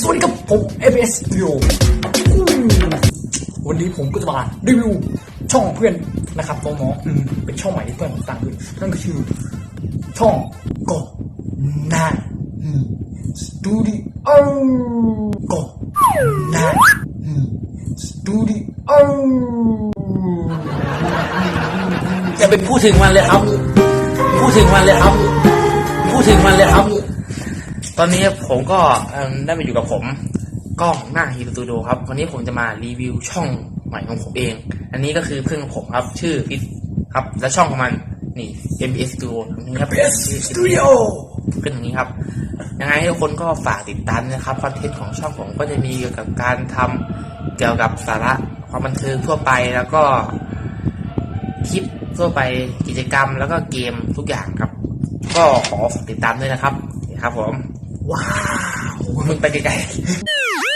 สวัสดีครับผม ABS Studio วันนี้ผมก็จะมารีวิวช่องเพื่อนนะครับน้องๆอืมเป็นช่องใหม่ที่เพื่อนผมตั้งขึ้นนั่นก็คือ ช่องก็นาสตูดิโอก็นาสตูดิโอจะไปพูดถึงมันเลยครับ พูดถึงมันเลยครับ พูดถึงมันเลยครับ ตอนนี้ผมก็เอิ่มได้มาอยู่กับผมกล้องหน้าฮีโร่ตูดิโอครับ วันนี้ผมจะมารีวิวช่องใหม่ของผมเอง อันนี้ก็คือเพื่อนของผมครับ ชื่อฟิตครับ และช่องของมันนี่ MBS Studio นี่ครับ ABS Studio ขึ้นอย่างนี้ครับ ยังไงทุกคนก็ฝากติดตามนะครับคอนเทนต์ของช่องผมก็จะมีเกี่ยวกับการทำเกี่ยวกับสาระความบันเทิงทั่วไปแล้วก็คลิปทั่วไปกิจกรรมแล้วก็เกมทุกอย่างครับ ก็ขอฝากติดตามด้วยนะครับครับผม ว้าวมึงไปไกลๆ